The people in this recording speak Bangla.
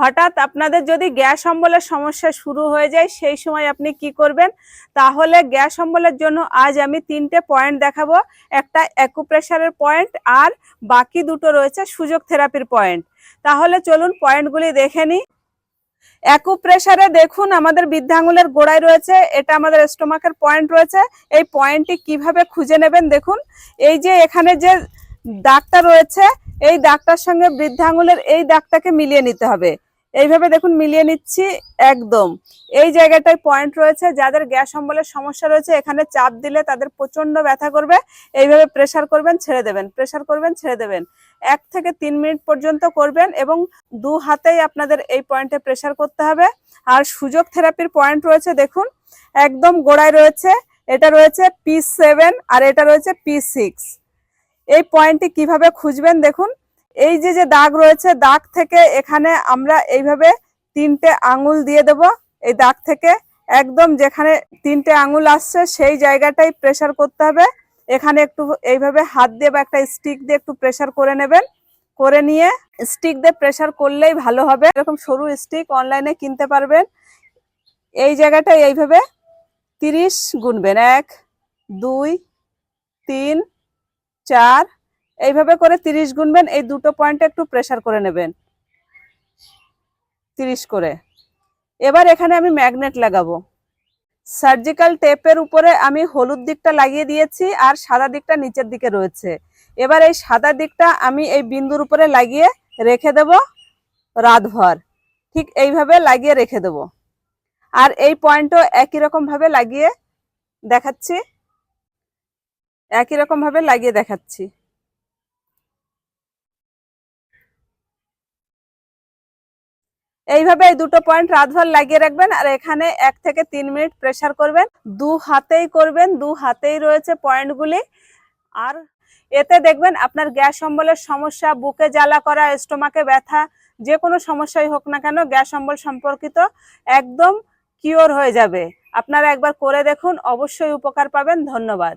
হঠাৎ আপনাদের যদি গ্যাস অম্বলের সমস্যা শুরু হয়ে যায়, সেই সময় আপনি কি করবেন? তাহলে গ্যাস অম্বলের জন্য আজ আমি তিনটে পয়েন্ট দেখাবো। একটা অ্যাকুপ্রেশারের পয়েন্ট আর বাকি দুটো রয়েছে সুযোগ থেরাপির পয়েন্ট। তাহলে চলুন পয়েন্টগুলি দেখে নিই। অ্যাকুপ্রেশারে দেখুন আমাদের বৃদ্ধাঙ্গুলের গোড়ায় রয়েছে, এটা আমাদের স্টোমাকের পয়েন্ট রয়েছে। এই পয়েন্টটি কীভাবে খুঁজে নেবেন দেখুন। এই যে এখানে যে দাগটা রয়েছে, এই দাগটার সঙ্গে বৃদ্ধাঙ্গুলের এই দাগটাকে মিলিয়ে নিতে হবে। এইভাবে দেখুন মিলিয়ে নিচ্ছি একদম। এই জায়গাটায় পয়েন্ট রয়েছে, যাদের গ্যাস অম্বলের সমস্যা রয়েছে, এখানে চাপ দিলে তাদের প্রচণ্ড ব্যথা করবে। এইভাবে প্রেশার করবেন, ছেড়ে দেবেন প্রেশার করবেন, ছেড়ে দেবেন। এক থেকে তিন মিনিট পর্যন্ত করবেন এবং দু হাতেই আপনাদের এই পয়েন্টে প্রেশার করতে হবে। আর সুযোগ থেরাপির পয়েন্ট রয়েছে, দেখুন, একদম গোড়ায় রয়েছে। এটা রয়েছে পি সেভেন আর এটা রয়েছে পি সিক্স এই পয়েন্টটি কীভাবে খুঁজবেন, দেখুন এই যে যে দাগ রয়েছে, দাগ থেকে এখানে আমরা এইভাবে তিনটে আঙুল দিয়ে দেব। এই দাগ থেকে একদম যেখানে তিনটে আঙুল আসছে, সেই জায়গাটাই প্রেসার করতে হবে। এখানে একটু এইভাবে হাত দিয়ে বা একটা স্টিক দিয়ে একটু প্রেসার করে নেবেন। করে নিয়ে স্টিক দিয়ে প্রেসার করলেই ভালো হবে। এরকম সরু স্টিক অনলাইনে কিনতে পারবেন। এই জায়গাটায় এইভাবে তিরিশ গুনবেন। এক, দুই, তিন, চার এইভাবে করে তিরিশ গুনবেন, এই দুটো পয়েন্টে একটু প্রেসার করে নেবেন। তিরিশ করে। এবার এখানে আমি ম্যাগনেট লাগাবো। সার্জিক্যাল টেপের উপরে আমি হলুদ দিকটা লাগিয়ে দিয়েছি আর সাদা দিকটা নিচের দিকে রয়েছে। এবার এই সাদা দিকটা আমি এই বিন্দুর উপরে লাগিয়ে রেখে দেব রাতভর। ঠিক এইভাবে লাগিয়ে রেখে দেব। আর এই পয়েন্টও একই রকম ভাবে লাগিয়ে দেখাচ্ছি। একই রকম ভাবে লাগিয়ে দেখাচ্ছি। এইভাবে এই দুটো পয়েন্ট রাতভর লাগিয়ে রাখবেন আর এখানে এক থেকে তিন মিনিট প্রেশার করবেন। দু হাতেই করবেন, দু হাতেই রয়েছে পয়েন্টগুলি আর এতে দেখবেন আপনার গ্যাস অম্বলের সমস্যা, বুকে জ্বালা করা, স্টোমাকে ব্যথা, যে কোনো সমস্যাই হোক না কেন গ্যাস অম্বল সম্পর্কিত একদম কিওর হয়ে যাবে। আপনারা একবার করে দেখুন, অবশ্যই উপকার পাবেন। ধন্যবাদ।